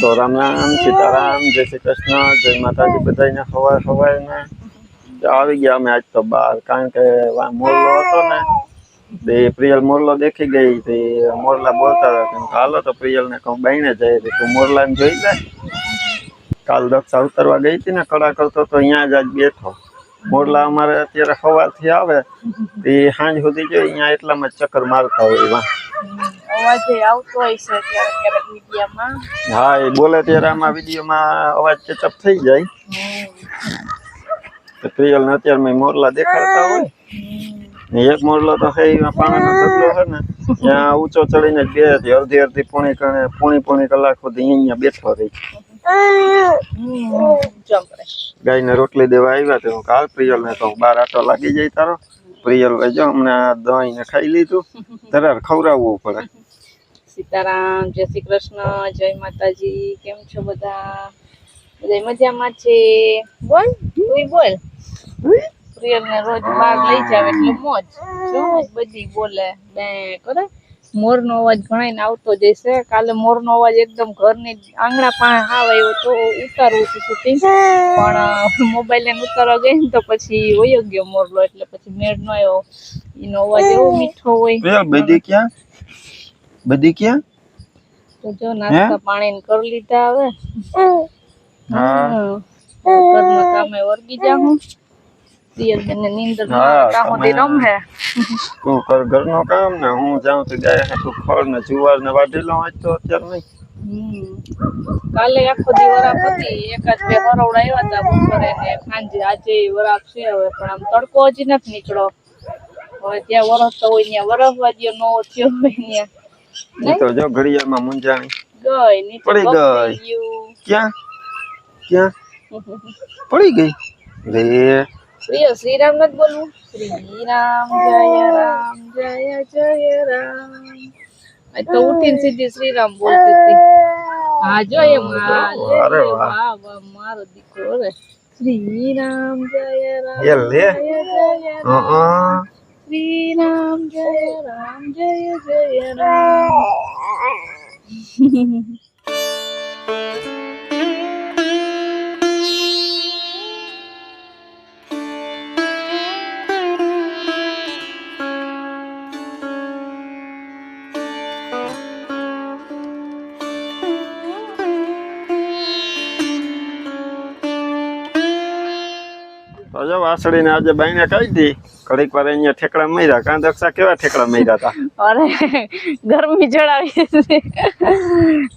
તો રામ રામ સીતારામ, જય શ્રી કૃષ્ણ, જય માતાજી બધાને સવાર સવારના આવી ગયા અમે આજ તો બહાર કારણ કે મોરલો હતો ને, તે પ્રિયલ મોરલો દેખી ગઈ, તે મોરલા બોલતા હતા તેમ હાલો તો પ્રિયલ ને કહું બાઈને જાય તે તું મોરલા ને જોઈ લે. કાલ દક્ષા ઉતરવા ગઈ હતી ને કડા કરતો તો અહીંયા જ આજ બેઠો. મોરલા અમારે અત્યારે સવારથી આવે, તે સાંજ સુધી જો અહીંયા એટલામાં ચક્કર મારતા હોય એવા. અવાજે આવતો હોય છે ક્યારેક મીડિયામાં. હા એ બોલે ત્યારે આમાં વિડીયોમાં અવાજ કેચઅપ થઈ જાય. તો પ્રિયલ ને અત્યારે મેં મોરલા દેખાડતા હોય. ને એક મોરલો તો હે પાણીનો ઢગલો છે ને ત્યાં ઊંચો ચડીને બે અડધી અડધી પોણી કણે પોણી પોણી કલાક સુધી અહીંયા બેઠો રહી ગાયને રોટલી દેવા આવ્યા તો હું કાલ પ્રિયલ ને તો બાર આટો લાગી જાય તારો. પ્રિયલ ભાઈ જો હમણાં દહીં ને ખાઈ લીધું. તરાર ખવડાવવું પડે. સીતારામ, જય શ્રી કૃષ્ણ, જય માતાજી, કેમ છો બધા? બધા મજામાં છે? બોલ તું બોલ. પ્રિયલ ને રોજ બહાર લઈ જાવ એટલે મોજ. જો બધી બોલે બે કરે મોર નો અવાજ ઘણા ને આવતો જશે કાલે મોર નો અવાજ એકદમ ઘરની આંગણા પાસે હાવ આવ્યો તો ઉતારવું છે શૂટિંગ પણ મોબાઈલ ને ઉતારવા ગઈ ને તો પછી વયો ગયો મોરલો એટલે પછી મેળ નો આવ્યો. એનો અવાજ એવો મીઠો હોય. બધી ક્યાં? બધી ક્યાં? તો જો નાસ્તા પાણી ને કરી લીધા હવે. હા. હમ. કામે વર્ગી નીંદર હા, ઘરનું કામ ને? હું જાઉં તો ગાય હાટું ખડ ને જુવાર ને વાઢી લઉં તો અત્યારે નહીં. કાલે આખો દી વરાપ હતી. એકાદ બે હરોવડા આવ્યા હતા બપોરે ને સાંજે આજે વરાપ છે હવે પણ આમ તડકો હજી નથી નીકળો હવે ત્યાં વરસતો હોય ત્યાં વરસવા દ્યો નો થયો હોય ત્યાં. એ તો જો ઘડિયાળમાં મૂંઝાણી ગઈ નીચે પડી બગડી ગઈ. ગયું ક્યાં ક્યાં પડી ગઈ રે પ્રિય શ્રીરામ નથી બોલવું શ્રીરામ જય રામ જય જય રામ આ તો ઉઠીને સીધી શ્રીરામ બોલતી હતી હા જો એમ હા લે, અરે લે, વાહ. વાહ વાહ મારો દીકરો રે શ્રીરામ જય રામ એ લે જય જય રામ અ શ્રીરામ જય રામ જય જય રામ તો જો વાસળીને આજે બાઈને કાઢી ઘડીક વાર અહીંયા ઠેકડા મર્યા, કાં દક્ષા કેવા ઠેકડા મર્યા હતા અરે ગરમી જડાવી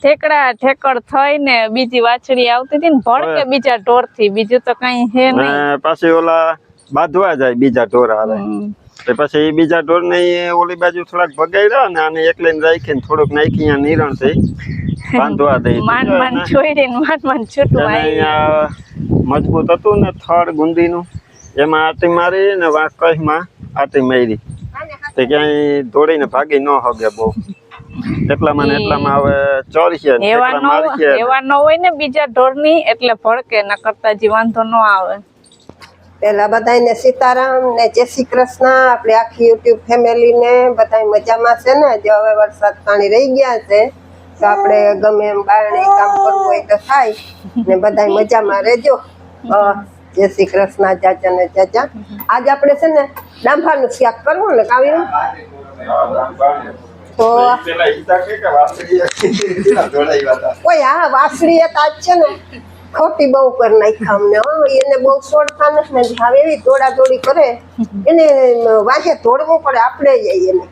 ઠેકડા ઠેકડ થઈને બીજી વાછડી આવતી હતી ને ભડકે બીજા ઢોરથી બીજું તો કઈ હે ને નહીં. પાછી ઓલા બાંધવા જાય બીજા ઢોર આવે. તે પછી એ બીજા ઢોર ને ઓલી બાજુ થોડાક ભગાડ્યા ને આને રાખી રાખીને થોડુંક નાખી અહીંયા નિરણ થઈ. બાંધવા દઈ માંડ માંડ છોડીને માંડ માંડ છૂટું એને આવી અહીંયા મજબૂત હતું ને થડ ગુંદીનું. એમાં આટી મારી ને વાંકમાં આટી મારી. તે ક્યાંય દોડીને ભાગી ન હગે બહુ. એટલામાં ને એટલામાં હવે ચોરસીએ એવા ઠેકડા નો મારીએ ને. એવા ન હોય ને બીજા ઢોરની એટલે ભડકે ન કરતા જી ન આવે. પેલા બધાને સીતારામ ને જય શ્રી કૃષ્ણ આપણે આખી યુટ્યુબ ફેમિલી બધા મજામાં છે ને? જો હવે વરસાદ પાણી રહી ગયા છે તો આપણે ગમે એમ બારણે કામ કરવું હોય તો થાય ને બધા મજામાં રહેજો. અ, જય શ્રી કૃષ્ણ ચાચા ને ચાચા. આજ આપણે છે ને ડાંભાનું શાક કરવું ને કાવ્યું તો કોઈ હા વાસળી એક આજ છે ને ખોટી બહુ કરી નાખ્યા અમને હો. એને બહુ છોડતા નથી ને હવે એવી દોડા દોડી કરે એને વાંચે ધોડવું પડે આપણે જઈએ એને.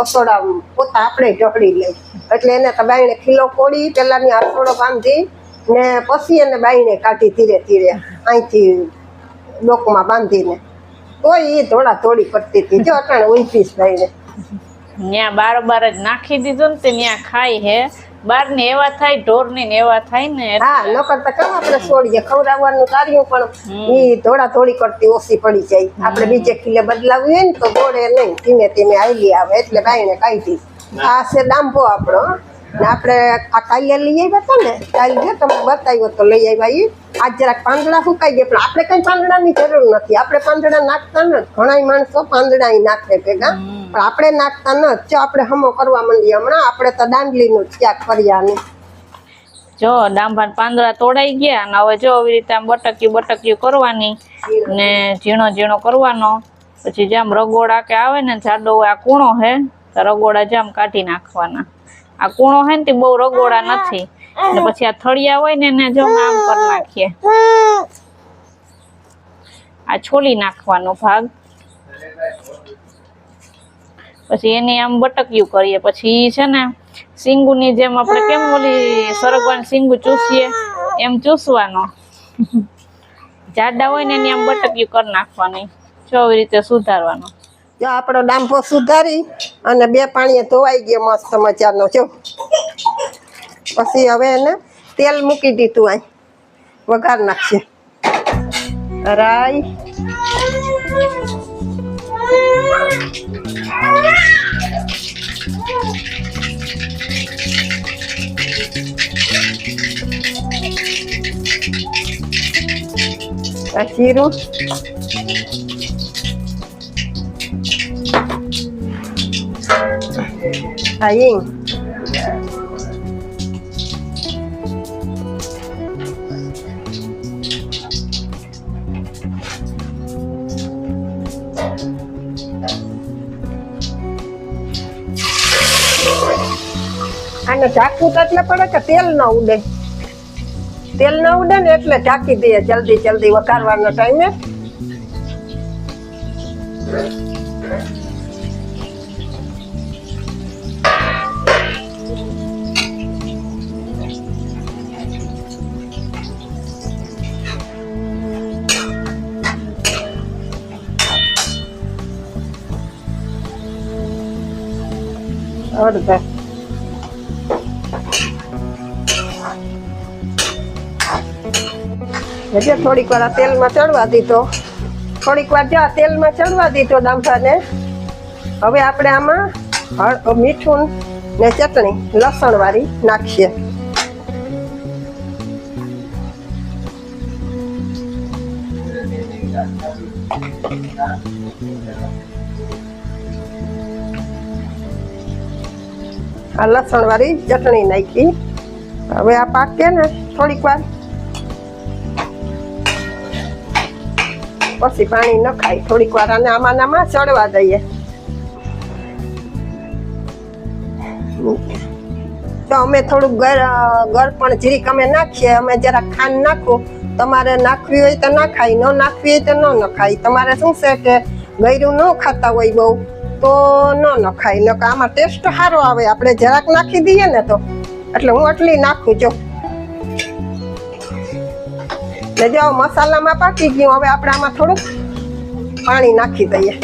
અસોડા પોતા આપણે ઢકડી લઈ એટલે એને તો બાઈને ખીલો કોડી પેલાની આસોડો બાંધી ને પછી એને બાઈને કાઢી ધીરે ધીરે અહીંથી ડોકમાં બાંધીને. તોય એ દોડા દોડી કરતી હતી. જો અટાણે ઉઈપીશ થઈને ત્યાં બાર બાર જ નાખી દીધું ને તે ત્યાં ખાય હે. બાર ને એવા થાય ઢોર ને એવા થાય ને હા નકર તો કામ આપણે છોડીએ ખવડાવવાનું કાર્યું પણ એ ધોડા થોડી કરતી ઓછી પડી જાય. આપણે બીજે ખીલે બદલાવવી હોય ને તો ઘોડે નહીં ધીમે ધીમે આયલી આવે એટલે બાઈને કાઢી આ છે ડાંભો આપણો ને આપણે આ કાલે લઈ આવ્યા હતા ને કાલે જો તમે બતાવ્યો તો લઈ આવ્યા એ આજ જરાક પાંદડા સુકાઈ ગયા પણ આપણે કઈ પાંદડાની જરૂર નથી. આપણે પાંદડા નાખતા નથી ઘણા માણસો પાંદડા નાખે ભેગા. પણ આપણે નાખતા નથી જો આપણે હમો કરવા માંડીએ હમણાં આપણે તો દાંડલીનું ત્યાગ કર્યા નહીં જો ડાંભાર પાંદડા તોડાઈ ગયા અને હવે જો આવી રીતે આમ બટક્યું બટક્યું કરવાની ને ઝીણો ઝીણો કરવાનો. પછી જેમ રગોડા કે આવે ને જાડો આ કૂણો હે તો રગોડા જેમ કાઢી નાખવાના. આ કૂણો હે ને તે બહુ રગોડા નથી. એટલે પછી આ થળિયા હોય ને એને જો આમ કરી નાખીએ. આ છોલી નાખવાનો ભાગ. પછી એની આમ બટક્યું કરીએ. પછી છે ને સિંગુની જેમ આપણે કેમ ઓલી સરગવાની સિંગુ ચૂસીએ, એમ ચૂસવાનો. જાડા હોય ને એની આમ બટક્યું કરી નાખવાની. જો આવી રીતે સુધારવાનો. જો આપણો ડાંભો સુધારી અને બે પાણીએ ધોવાઈ ગયો મસ્ત મજાનો. જો. પછી હવે એને તેલ મૂકી દીધું અહીં વઘાર નાખશે. રાઈ. આ જીરું. આ અને ઢાંકવું તો એટલે પડે કે તેલ ન ઉડે. તેલ ન ઉડે ને એટલે ઢાંકી દઈએ જલ્દી જલ્દી વઘારવાનો ટાઈમે અડધા એટલે થોડીક વાર આ તેલમાં ચડવા દીધો. થોડીક વાર જો આ તેલમાં ચડવા દીધો દાંભાને હવે આપણે આમાં મીઠું ને ચટણી, લસણ વાળી નાખીએ. આ લસણ વાળી ચટણી નાખી. હવે આ પાકે ને, થોડીક વાર. પછી પાણી નખાય થોડીક વાર અને આમાં આમાં ચડવા દઈએ. તો અમે થોડુંક ગર ગર પણ જીરીક અમે નાખીએ, અમે જરા ખાંડ નાખું. તમારે નાખવી હોય તો નાખાય ન નાખવી હોય તો ન નખાય તમારે શું છે કે ગયરું ન ખાતા હોય બહુ. તો ન નખાય. નકર આમાં ટેસ્ટ સારો આવે. આપણે જરાક નાખી દઈએ ને તો. એટલે હું આટલી નાખું જો ને મસાલામાં પાકી ગયું, હવે આપણે આમાં થોડુંક પાણી નાખી દઈએ.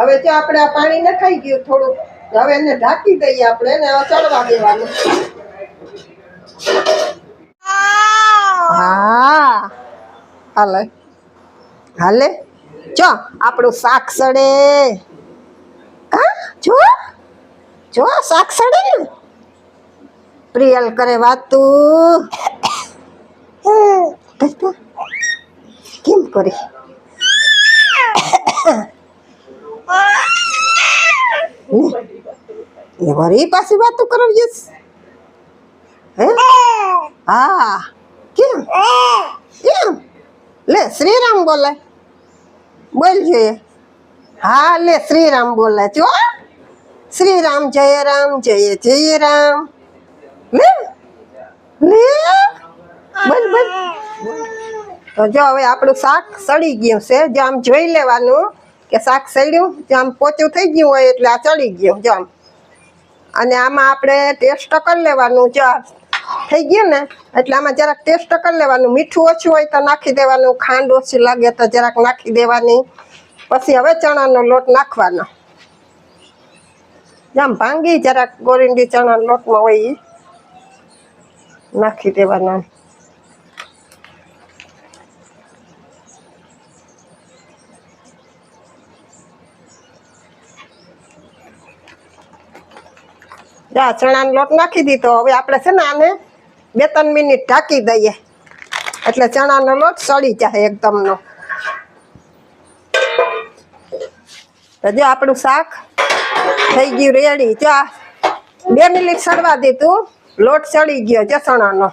હવે જો આપણે આ પાણી નખાઈ ગયું થોડુંક હવે એને ઢાંકી દઈએ આપણે ને હવે ચડવા દેવાનું. હા. હાલે. હાલે. જો આપણું શાક સડે. હા જો? જો શાક સડે ને? પ્રિયલ કરે વાતું. કેમ કરી? એ વળી પાછી વાતું કરાવી જઈશ હે હા કેમ કેમ લે શ્રીરામ બોલે બોલ જોઈએ હા લે શ્રીરામ બોલે જો શ્રીરામ જય રામ જય જય રામ લે લે બોલ બોલ તો જો હવે આપણું શાક સડી ગયું છે જો આમ જોઈ લેવાનું કે શાક સડ્યું જો આમ પોચું થઈ ગયું હોય એટલે આ ચડી ગયું, જો આમ. અને આમાં આપણે ટેસ્ટ કરી લેવાનું, જો થઈ ગયું ને, એટલે આમાં જરાક ટેસ્ટ કરી લેવાનું. મીઠું ઓછું હોય તો નાખી દેવાનું, ખાંડ ઓછી લાગે તો જરાક નાખી દેવાની. પછી હવે ચણાનો લોટ નાખવાનો. જેમ ભાંગી જરાક ગોરીંડી ચણાનો લોટમાં હોય નાખી દેવાના. જા ચણાનો લોટ નાખી દીધો. હવે આપણે છે ને આને બે ત્રણ મિનિટ ઢાંકી દઈએ. એટલે ચણાનો લોટ સળી જાય એકદમનો. તો જો આપણું શાક થઈ ગયું રેડી જો બે મિનિટ સડવા દીધું. લોટ સડી ગયો જો ચણાનો.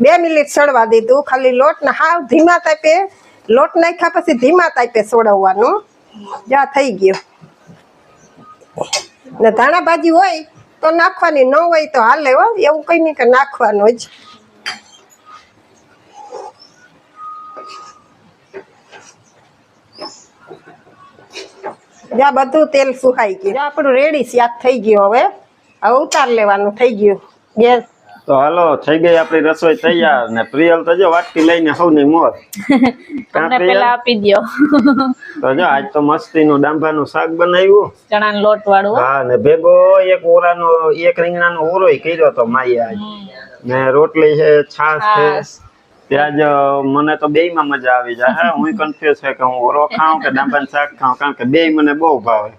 બે મિનિટ સડવા દીધું. ખાલી લોટ ને હાવ ધીમા તાપે, લોટ નાખ્યા પછી ધીમા તાપે સોડવવાનું. જા થઈ ગયું. ને ધાણા ભાજી હોય તો નાખવાની ન હોય તો હાલે હો, એવું કઈ નહીં કે નાખવાનું જ. જ્યાં બધું તેલ સુકાઈ ગયું. આપણું રેડી શાક થઈ ગયું હવે. હવે ઉતાર લેવાનું, થઈ ગયું. ગેસ તો હાલો થઈ ગઈ આપણી રસોઈ તૈયાર ને પ્રિયલ તો જો વાટકી લઈને સૌની મોર તમને પેલા આપી દ્યો. તો જો આજ તો મસ્તીનું ડાંભાનું શાક બનાવ્યું. ચણાનો લોટ વાળું. હા ને ભેગો એક ઓરાનો એક રીંગણાનો ઓરોય કર્યો તો માઈએ આજ. ને રોટલી છે છાશ છે. ત્યાં જ મને તો બે માં મજા આવી જાય. હા કન્ફ્યુઝ છે કે હું ઓરો ખાઉં કે ડાંભાનું શાક ખાઉં? કારણ કે બે મને બહુ ભાવે.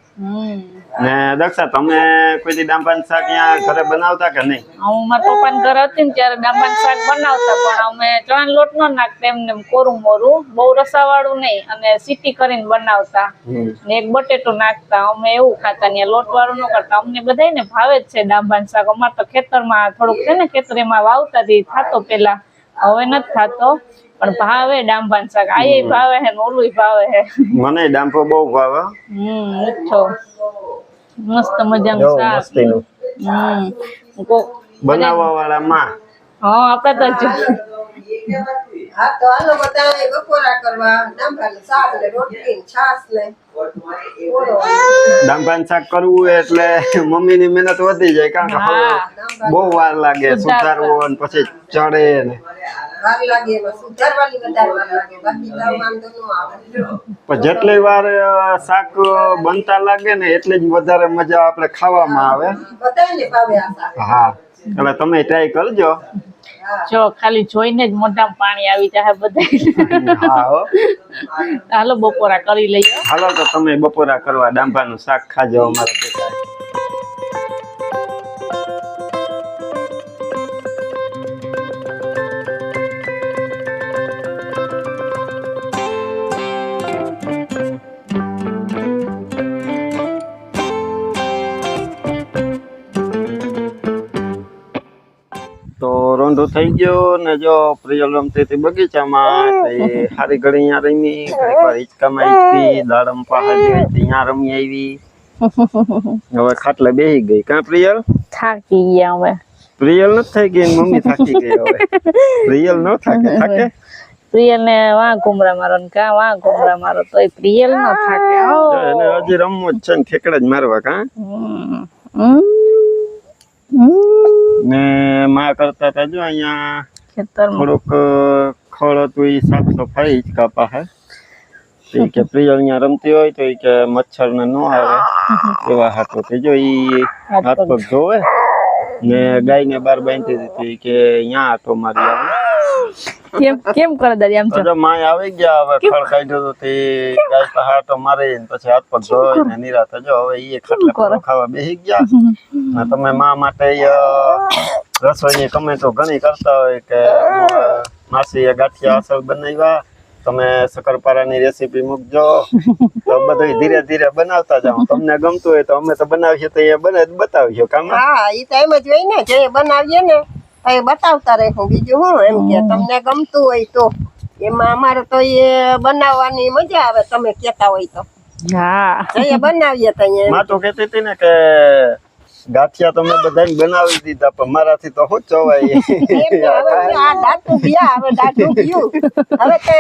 ને દક્ષા તમે કોઈ દી ડાંભાનું શાક અહીંયા ઘરે બનાવતા કે નહીં? હું મારા પપ્પાના ઘરે હતી ને ત્યારે ડાંબાનું શાક બનાવતા પણ અમે ચણાનો લોટ ન નાખતા એમને કોરું મોરું. બહુ રસાવાળું નહીં અને સીટી કરીને બનાવતા. ને એક બટેટું નાખતા. અમે એવું ખાતા ને લોટ વાળું ન કરતા. અમને બધાયને ભાવે જ છે ડાંબાનું શાક. અમારે તો ખેતરમાં થોડુંક છે ને ખેતર એમાં વાવતા થી થાતો પેલા હવે નથી થાતો. પણ ભાવે ડાંબાનું શાક. આ ભાવે હે ને ઓલું ભાવે હે. મને ડાંભો બહુ ભાવે. હમ મીઠો. મસ્ત મજાનું જો શાક. મસ્તીનું. હમ. કો- બનાવવા વાળા માં હા આપડે તો જો. હા તો હાલો બધા બપોરા કરવા. ડાંભાનું શાક ને રોટલી ને છાશ ને ઓળો. ડાંભાનું શાક કરવું એટલે મમ્મીની મહેનત વધી જાય. કારણ કે હા. હવે બહુ વાર લાગે સુધારવો ને પછી ચડે ને. વાર લાગે એમાં સુધારવાની વધારે વાર લાગે? બાકી તો વાંધો ન આવે. પણ જેટલી વાર શાક બનતા લાગે ને એટલી જ વધારે મજા આપણે ખાવામાં આવે. બધાને ભાવે આ શાક. હા એટલે તમે ટ્રાય કરજો. જો ખાલી જોઈને જ મોઢામાં પાણી આવી જાય બધા હા હો. હાલો બપોરા કરી લઈએ. હાલો તો તમે બપોરા કરવા ડાંભાનું શાક ખાજો અમારા થઈ ગયો ને જો પ્રિયલ રમતી હતી બગીચામાં તો એ હારી ઘડી અહીંયા રમી ઘડીક વાર હિંચકામાં હિંચકી દાડમ પાસે રમી આવી. હવે ખાટલે બેસી ગઈ. કાં પ્રિયલ? થાકી ગયા હવે. પ્રિયલ નથી થઈ ગઈ મમ્મી થાકી ગઈ હવે. પ્રિયલ ન થાકે થાકે? પ્રિયલ ને વા ઘુમરા મારો ને કા વા ઘુમરા મારો તો પ્રિયલ ન થાકે. એને હજી રમવું જ છે ને ઠેકડા જ મારવા કા? હમ. ને માં કરતા હતા જો અહીંયા ખેતર થોડુંક ખળ હતું એ સાફ સફાઈ હિંચકા પાસે એ ઈ કે પ્રિય અહીંયા રમતી હોય તો એ કે મચ્છર ને ન આવે. એવા હાથો કે જો ઈ હાથ પગ ધોવે ને ગાય ને બાર બાંધી દીધી કે અહીંયા હાથો મારી આવે. કેમ કેમ કરે દાદી આમ જો માય આવી ગયા હવે ખળ કાઢ્યો તો તે ગાય આટો મારી પછી હાથ પગ ધોઈ ને નિરાતે જો હવે ઈ ખાટલે પરો ખાવા બેહી ગયા. ને તમે માં માટે રસોઈની કમેન્ટો ઘણી કરતા હોય કે માસી ગાંઠિયા અસલ બનાવ્યા. તમે શક્કરપારાની રેસીપી મૂકજો. તો બધું ધીરે ધીરે બનાવતા જાઓ. તમને ગમતું હોય તો અમે તો બનાવીએ તો એ બને બતાવીએ કામ હા એ તો એમ જ હોય ને જે બનાવીએ ને તો એ બતાવતા રહેવું બીજું હું એમ કે તમને ગમતું હોય તો. એમાં અમારે તો એ બનાવવાની મજા આવે તમે કેતા હોય તો. હા. એ બનાવીએ તો અહીંયા. માં તો કહેતી હતી ને કે ગાંઠિયા તમે બધાને બનાવી દીધા પણ મારાથી તો હું ચવાય? હવે આ દાંતું ગયા હવે દાંતું ગયું હવે તે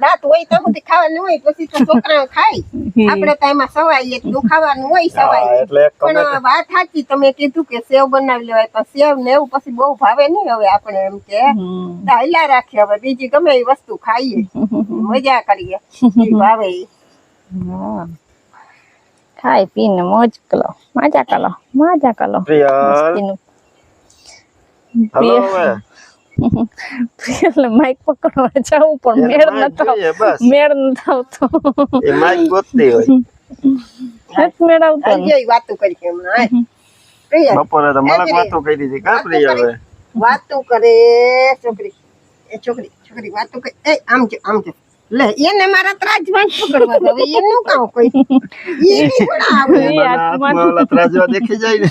દાંત હોય તો સુધી ખાવાનું હોય પછી તો છોકરા ખાય. આપણે તો એમાં સવાય એટલું ખાવાનું હોય સવાય એટલે એક comment પણ વાત સાચી તમે કીધું કે સેવ બનાવી લેવાય પણ સેવ ને એવું પછી બહુ ભાવે નહીં હવે આપણે એમ કે. રાખીએ હવે બીજી ગમે એ વસ્તુ ખાઈએ. મજા કરીએ. ભાવે હા. ખાઈ પીને મોજ કરો. મજા કરો મજા કરો. પ્રિયલ. મસ્તીનું. હલો હવે. પ્રિયલને માઈક પકડવા જવું પણ મેળ નતો મેળ નતો આવતો એ માઇક ગોતતી હોય. નથી મેળ આવતો હાલ ને. જે ઈ વાતું કરી કે હમણાં હાય. બપોરે તો મલક વાતો કરી હતી કા પ્રિય હવે? વાતું કરે છોકરી એ છોકરી છોકરી વાતું કરે એ આમ છે આમ છે લે એને મારા ત્રાજવા પકડવા દો. એનું કામ કોઈ. એ ઓલા ત્રાજવા દેખી જાય ને.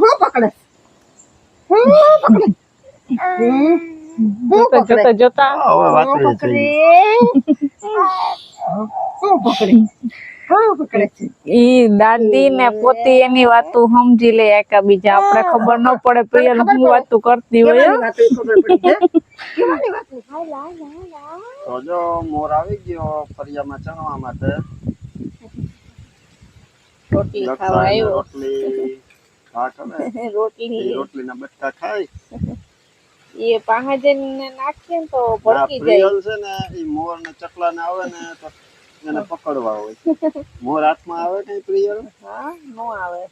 હું પકડે? હું પકડે. જોતા જોતા જોતા. પકડે? હું પકડે? ઈ દાદી ને પોતી એની વાતું સમજી લે એકા બીજા. આપણે ખબર ન પડે પ્રિયલ હું વાતું કરતી હોય એ ખબર પડી છે? કેવાની વાતો? હાય લા લા લા તો જો મોર આવી ગયો ફરિયામાં ચણવા માટે. રોટલી ખાવા ને આવ્યો. રોટલી ખા કરે એ રોટલી રોટલીના બટકા ખાય એ પાસે નાખીએ ને તો આ ભડકી જાય. છે ને એ મોર ને ચકલા ને આવે ને તો એને પકડવા હોય. મોર હાથમાં આવે કઈ પ્રિયલ? હા નો આવે.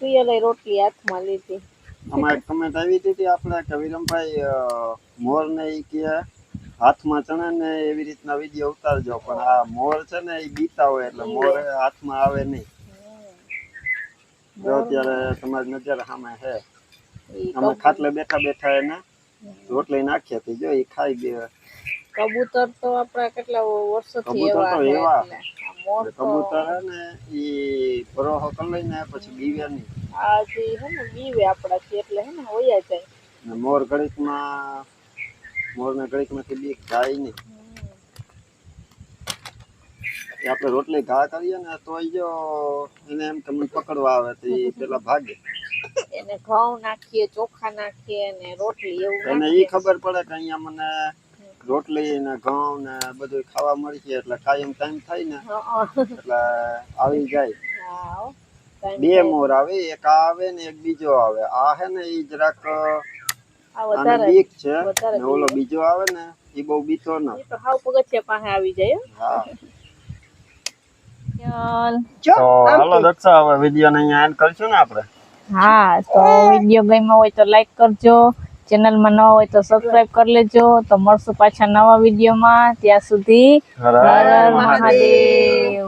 પ્રિયલે રોટલી હાથમાં લીધી. અમારે કમેન્ટ આવી હતી આપણે કે વિરમભાઈ મોર ને એ કે હાથમાં ચણે ને એવી રીતના વીડિયો ઉતારજો. પણ આ મોર છે ને એ બીતા હોય એટલે મોર હાથમાં આવે નહીં. જો અત્યારે તમારી નજર સામે છે. અમે ખાટલે બેઠા બેઠા એને રોટલી નાખીએ હતી. જો એ ખાઈ ગયો. કબૂતર તો આપણા કેટલા વર્ષોથી કબૂતર એવા તો છે એવા. એટલે આ મોર તો કબૂતર હે ને ઈ પરોહો કરી લઈને પછી બીવે નહીં આ જે હે ને બીવે આપણાથી એટલે હે ને વયા જાય. ને મોર ઘડીકમાં મોર ને ઘડીકમાંથી બીક જાય નહીં. એ આપણે રોટલી ઘા કરીએ ને તો ઈ જો એને એમ કે મને પકડવા આવે તો ઈ પેલા ભાગે. એને ઘઉં નાખીએ ચોખા નાખીએ ને રોટલી એવું એને ઈ નાખીએ. ખબર પડે કે અહીંયા મને રોટલી ને ઘઉં ને બધું ખાવા મળી છે એટલે કાયમ ટાઈમ થાય ને. એટલે આવી જાય. બે મોર આવે એક આ આવે ને એક બીજો આવે. આ હે ને ઈ જરાક આને બીક છે. ને ઓલો બીજો આવે ને ઈ બહુ બીતો ન. તો હાવ પગથિયા પાસે આવી જાય હો. હા. તો હાલો દક્ષા હવે વીડિયો ને અહીંયા એન્ડ કરશું ને આપણે? હા તો વીડિયો ગમ્યો હોય તો લાઈક કરજો. ચેનલમાં નવા હોય તો સબસ્ક્રાઇબ કરી લેજો. તો મળશું પાછા નવા વિડીયોમાં. ત્યાં સુધી હર મહાદેવ.